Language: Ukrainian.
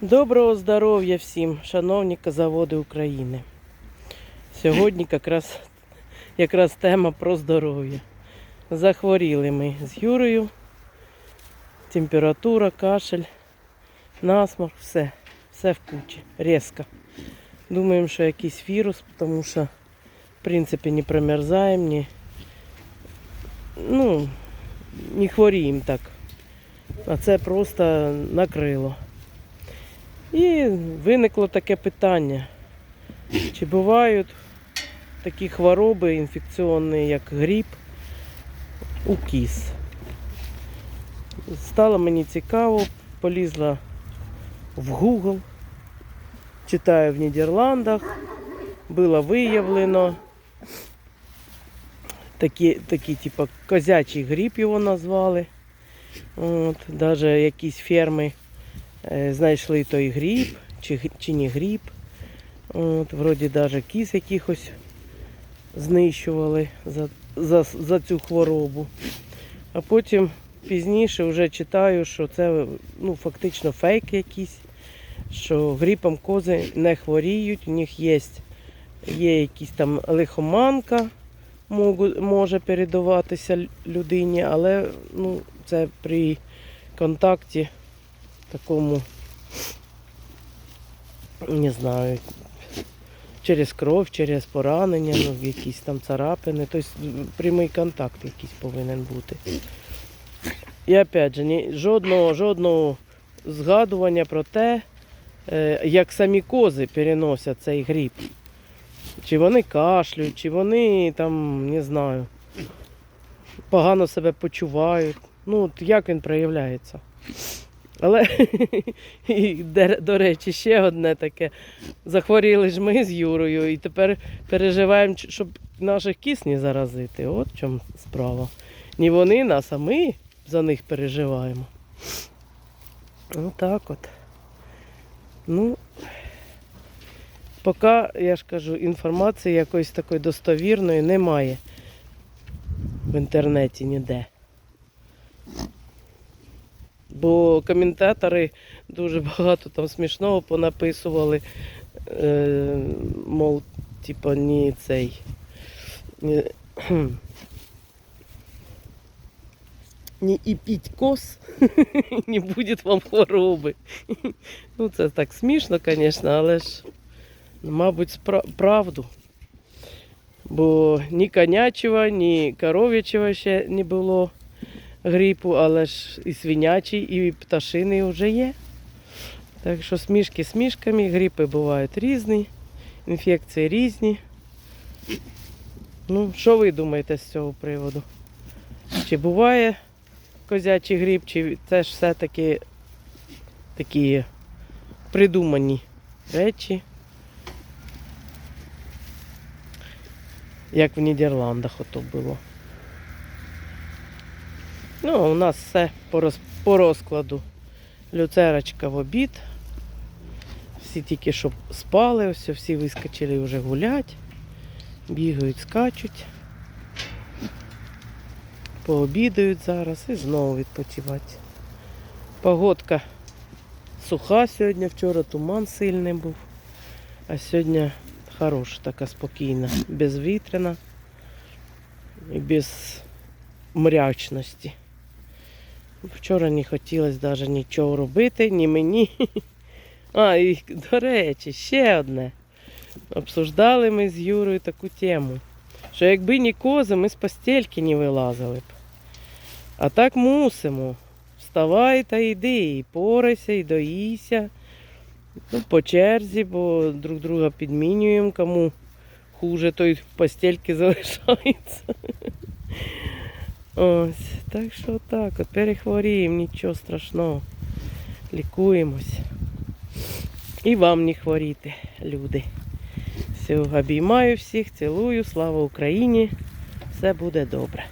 Доброго здоров'я всім, шановні козаводи України. Сьогодні якраз, якраз тема про здоров'я. Захворіли ми з Юрою. Температура, кашель, насморк, все. Все в кучі, різко. Думаємо, що якийсь вірус, тому що, в принципі, не промерзаємо, не, ну, не хворіємо так. А це просто накрило. І виникло таке питання, чи бувають такі хвороби інфекційні, як грипп, у кіз. Стало мені цікаво, полізла в Google, читаю в Нідерландах, було виявлено такі, такі типу, козячий грипп його назвали. От, навіть якісь ферми знайшли той гріб, чи, чи не гріб. От, вроді навіть кіз якихось знищували за, за, за цю хворобу. А потім пізніше вже читаю, що це ну, фактично фейк якийсь, що грипом кози не хворіють, у них є, є якісь там лихоманка, може передаватися людині, але ну, це при контакті такому, не знаю, через кров, через поранення, ну, якісь там царапини. Тобто прямий контакт якийсь повинен бути. І опять же, ні, жодного, жодного згадування про те, е, як самі кози переносять цей гріб. Чи вони кашлюють, чи вони там, не знаю, погано себе почувають. Ну, от як він проявляється. Але, і, до речі, ще одне таке. Захворіли ж ми з Юрою і тепер переживаємо, щоб наших кіс не заразити. От в чому справа. Не вони нас, а ми за них переживаємо. Ну так от. Ну, поки, я ж кажу, інформації якоїсь такої достовірної немає в інтернеті ніде. Бо коментатори дуже багато там смішного понаписували. Е, мов, типа, ні цей. Не і піть кос, не буде вам хвороби. Ну, це так смішно, звісно, але ж, мабуть, правду. Бо ні конячого, ні коров'ячого ще не було грипу, але ж і свинячий, і пташиний вже є. Так що смішки смішками, грипи бувають різні, інфекції різні. Ну, що ви думаєте з цього приводу? Чи буває козячий гриб, чи це ж все-таки такі придумані речі, як в Нідерландах ото було. Ну, а у нас все по, роз, по розкладу. Люцерочка в обід. Всі тільки що спали, ось всі вискочили вже гулять. Бігають, скачуть. Пообідають зараз і знову відпочивати. Погодка суха сьогодні, вчора туман сильний був. А сьогодні хороша, така спокійна, безвітряна і без мрячності. Вчора не хотілося навіть нічого робити, ні мені. А, і до речі, ще одне. Обсуждали ми з Юрою таку тему, що якби не кози, ми з постельки не вилазили б. А так мусимо. Вставай та йди, і порайся, і доїся. Ну, по черзі, бо друг друга підмінюємо, кому хуже, той в постельки залишається. Ось, так що так, от перехворіємо, нічого страшного. Лікуємось. І вам не хворіти, люди. Все, обіймаю всіх, цілую, слава Україні. Все буде добре.